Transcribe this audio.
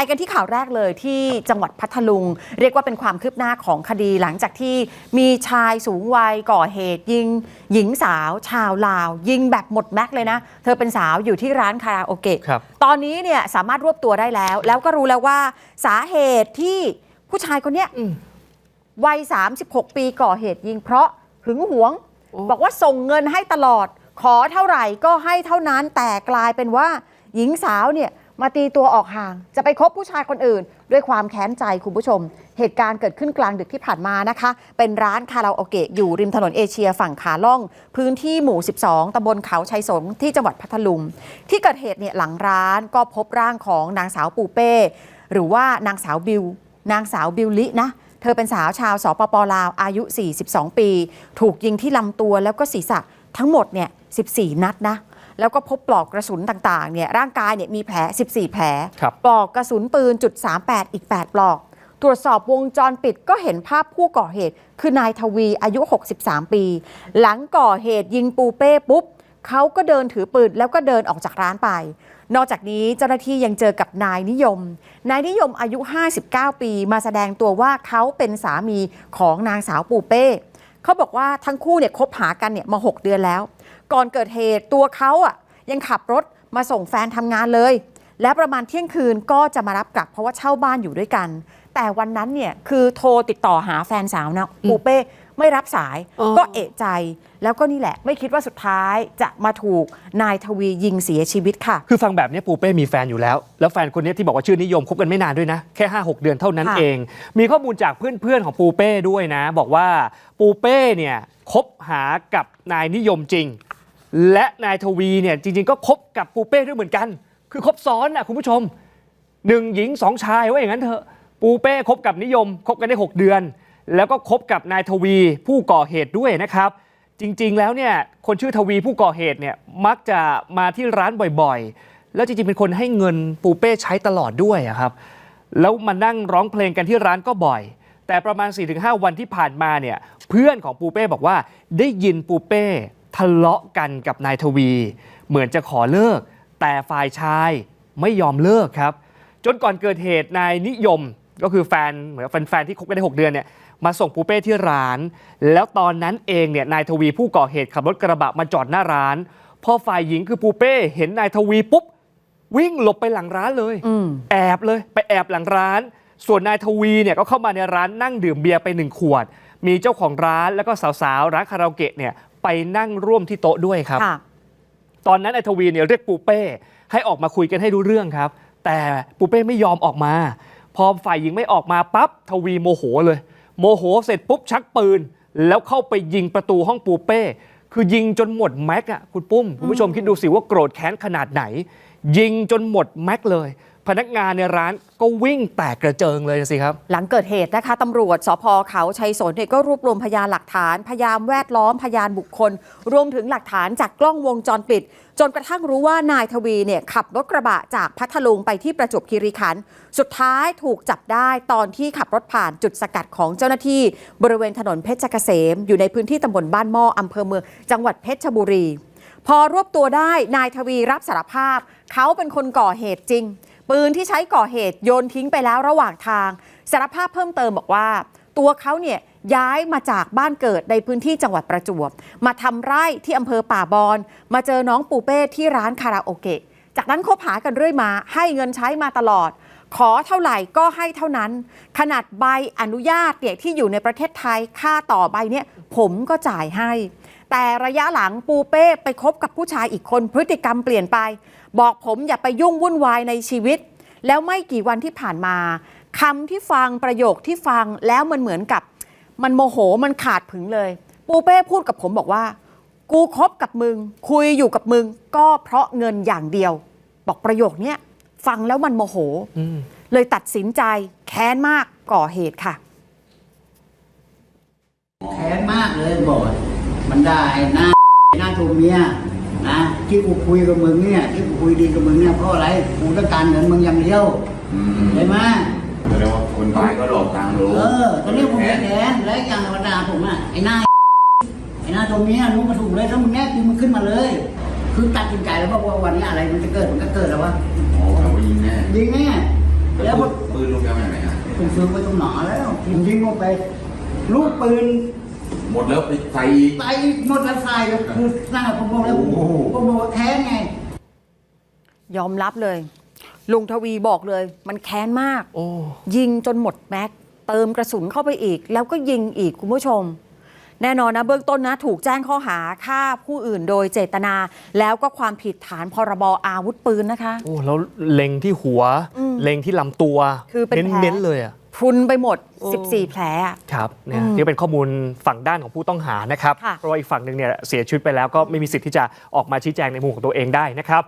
ไปกันที่ข่าวแรกเลยที่จังหวัดพัทลุง เรียกว่าเป็นความคืบหน้าของคดีหลังจากที่มีชายสูงวัยก่อเหตุ ยิง หญิงสาวชาวลาว ยิงแบบหมดแม็กซ์เลยนะ เธอเป็นสาวอยู่ที่ร้านคาราโอเกะครับตอนนี้เนี่ยสามารถรวบตัวได้แล้ว แล้วก็รู้แล้วว่าสาเหตุที่ผู้ชายคนเนี้ยอืมวัย 36 ปีก่อเหตุยิงเพราะหึงหวงโอ้บอกว่าส่งเงินให้ตลอด ขอเท่าไหร่ก็ให้เท่านั้นแต่กลายเป็นว่า หญิงสาวเนี่ย มาตีตัวออกห่าง จะไปคบผู้ชายคนอื่น ด้วยความแค้นใจคุณผู้ชม เหตุการณ์เกิดขึ้นกลางดึกที่ผ่านมานะคะ เป็นร้านคาราโอเกะอยู่ริมถนนเอเชียฝั่งขาล่อง พื้นที่หมู่ 12 ตำบลเขาชัยสนที่จังหวัดพัทลุง ที่เกิดเหตุเนี่ยหลังร้านก็พบร่างของนางสาวปูเป้ หรือว่านางสาวบิว นางสาวบิวลินะเธอเป็นสาวชาวสปปลาวอายุ 42 ปี ถูกยิงที่ลำตัวแล้วก็ศีรษะทั้งหมดเนี่ย 14 นัดนะ แล้วก็พบปลอกกระสุนต่างๆเนี่ยร่างกายเนี่ยมีแผล 14 แผล ครับ ปลอกกระสุนปืนจุด38 อีก 8 ปลอก ตรวจสอบวงจรปิดก็เห็นภาพผู้ก่อเหตุ คือนายทวีอายุ 63 ปี หลังก่อเหตุยิงปูเป้ปุ๊บ เขาก็เดินถือปืนแล้วก็เดินออกจากร้านไป นอกจากนี้เจ้าหน้าที่ยังเจอกับนายนิยม นายนิยมอายุ 59 ปี มาแสดงตัวว่าเขาเป็นสามีของนางสาวปูเป้ เขาบอกว่าทั้งคู่เนี่ยคบหากันเนี่ยมา 6 เดือนแล้ว ก่อนเกิดเหตุตัวเขาอะยังขับรถมาส่งแฟนทำงานเลย และประมาณเที่ยงคืนก็จะมารับกลับเพราะว่าเช่าบ้านอยู่ด้วยกัน แต่วันนั้นเนี่ยคือโทรติดต่อหาแฟนสาวนะปูเป้ไม่รับสายอ๋อก็เอะใจ แล้วก็นี่แหละ ไม่คิดว่าสุดท้ายจะมาถูกนายทวียิงเสียชีวิตค่ะ คือฟังแบบนี้ปูเป้มีแฟนอยู่แล้ว แล้วแฟนคนนี้ที่บอกว่าชื่อนิยมคบกันไม่นานด้วยนะ แค่ 5 6 เดือนเท่านั้นค่ะเอง มีข้อมูลจากเพื่อนๆของปูเป้ด้วยนะ บอกว่าปูเป้เนี่ยคบหากับนายนิยมจริง และนายทวีเนี่ยจริง ๆ ก็คบกับปูเป้ด้วยเหมือนกัน คือคบซ้อนนะคุณผู้ชมหนึ่งหญิงสองชายว่าอย่างนั้นเถอะปูเป้คบกับนิยมคบกันได้ 6 เดือน แล้วก็คบกับนายทวีผู้ก่อเหตุด้วยนะครับ จริงๆแล้วเนี่ยคนชื่อทวีผู้ก่อเหตุเนี่ยมักจะมาที่ร้านบ่อยๆ แล้วจริงๆเป็นคนให้เงินปูเป้ใช้ตลอดด้วยครับแล้วมานั่งร้องเพลงกันที่ร้านก็บ่อย แต่ประมาณ 4-5 วันที่ผ่านมาเนี่ยเพื่อนของปูเป้บอกว่าได้ยินปูเป้ ทะเลาะกันกับนายทวี เหมือนจะขอเลิก แต่ฝ่ายชายไม่ยอมเลิกครับ จนก่อนเกิดเหตุนายนิยมก็คือแฟนเหมือนแฟนๆที่คบกันได้ 6 เดือนเนี่ยมาส่งปูเป้ที่ร้าน แล้วตอนนั้นเองเนี่ยนายทวีผู้ก่อเหตุขับรถกระบะมาจอดหน้าร้าน พอฝ่ายหญิงคือปูเป้เห็นนายทวีปุ๊บ วิ่งหลบไปหลังร้านเลยอแอบเลยไปแอบหลังร้าน ส่วนนายทวีเนี่ยก็เข้ามาในร้านนั่งดื่มเบียร์ไปหนึ่งขวด มีเจ้าของร้านแล้วก็สาวๆร้านคาราโอเกะเนี่ย ไปนั่งร่วมที่โต๊ะด้วยครับค่ะตอนนั้นไอ้ทวีเนี่ยเรียกปูเป้ให้ออกมาคุยกันให้รู้เรื่องครับ แต่ปูเป้ไม่ยอมออกมา พอฝ่ายหญิงไม่ออกมาปั๊บทวีโมโหเลย โมโหเสร็จปุ๊บชักปืน แล้วเข้าไปยิงประตูห้องปูเป้ คือยิงจนหมดแม็กอะคุณปุ้มคุณผู้ชมคิดดูสิว่าโกรธแค้นขนาดไหน ยิงจนหมดแม็กเลย พนักงานในร้านก็วิ่งแตกกระเจิงเลยสิครับ หลังเกิดเหตุนะคะตำรวจสพเขาชัยสนเนี่ยก็รวบรวมพยานหลักฐาน พยานแวดล้อมพยานบุคคล รวมถึงหลักฐานจากกล้องวงจรปิด จนกระทั่งรู้ว่านายทวีเนี่ยขับรถกระบะจากพัทลุงไปที่ประจวบคีรีขันธ์สุดท้ายถูกจับได้ตอนที่ขับรถผ่านจุดสกัดของเจ้าหน้าที่ บริเวณถนนเพชรเกษม อยู่ในพื้นที่ตำบลบ้านหม้ออำเภอเมืองจังหวัดเพชรบุรี พอรวบตัวได้นายทวีรับสารภาพ เขาเป็นคนก่อเหตุจริง ปืนที่ใช้ก่อเหตุโยนทิ้งไปแล้วระหว่างทางสารภาพเพิ่มเติมบอกว่า ตัวเขาเนี่ยย้ายมาจากบ้านเกิดในพื้นที่จังหวัดประจวบ มาทำไร่ที่อำเภอป่าบอนมาเจอน้องปูเป้ที่ร้านคาราโอเกะ จากนั้นคบหากันเรื่อยมา ให้เงินใช้มาตลอด ขอเท่าไหร่ก็ให้เท่านั้น ขนาดใบอนุญาตเนี่ยที่อยู่ในประเทศไทยค่าต่อใบเนี่ยผมก็จ่ายให้ แต่ระยะหลังปูเป้ไปคบกับผู้ชายอีกคนพฤติกรรมเปลี่ยนไป บอกผมอย่าไปยุ่งวุ่นวายในชีวิต แล้วไม่กี่วันที่ผ่านมาคำที่ฟังประโยคที่ฟังแล้วมันเหมือนกับ มันโมโหมันขาดผึงเลย ปูเป้พูดกับผมบอกว่า กูคบกับมึง คุยอยู่กับมึง ก็เพราะเงินอย่างเดียว บอกประโยคเนี้ยฟังแล้วมันโมโหอืมเลยตัดสินใจแค้นมากก่อเหตุค่ะ แค้นมากเลยบอก ว่ามันได้หน้าหน้าตัวเมียนะที่กูคุยกับมึงเนี่ยที่กูคุยดีกับมึงเนี่ยเพราะอะไรกูต้องการเงินมึงอย่างเดียวอืมใช่ไหมแสดงว่าคนตายก็หลอกตังค์รู้เออตอนนี้ผมแค้นและอีกอย่างธรรมดาผมอะไอ้หน้าไอ้หน้าตัวเมียรู้มาถูกเลยถ้ามึงแน่จริงมึงขึ้นมาเลย คือตัดสินใจแล้วว่าวันนี้อะไรมันจะเกิดมันก็เกิดแล้ววะโอ้เขาก็ยิงแน่ยิงแน่แล้วมันปืนลูกแก้วมาจากไหนอะผมซื้อไปตรงหนาแล้วผมยิงลงไปลูกปืน หมดแล้วไปใส่อีก ไปหมดละสายแล้วคือหน้าผมบอกแล้วโอ้โห ผมบอกว่าแค้นไง ยอมรับเลย ลุงทวีบอกเลย มันแค้นมาก โอ้ ยิงจนหมดแม็กซ์เติมกระสุนเข้าไปอีก แล้วก็ยิงอีกคุณผู้ชม แน่นอนนะเบื้องต้นนะ ถูกแจ้งข้อหาฆ่าผู้อื่นโดยเจตนา แล้วก็ความผิดฐานพรบอาวุธปืนนะคะ โอ้แล้วเล็งที่หัวอืมเล็งที่ลำตัวคือเป็นแผล เน้นๆเลยอะพรุนไปหมดโอ้14 แผลอะครับเนี่ยอืมนี่เป็นข้อมูลฝั่งด้านของผู้ต้องหานะครับ ค่ะ เพราะว่าอีกฝั่งหนึ่งเนี่ยเสียชีวิตไปแล้วก็ไม่มีสิทธิ์ที่จะออกมาชี้แจงในมุมของตัวเองได้นะครับ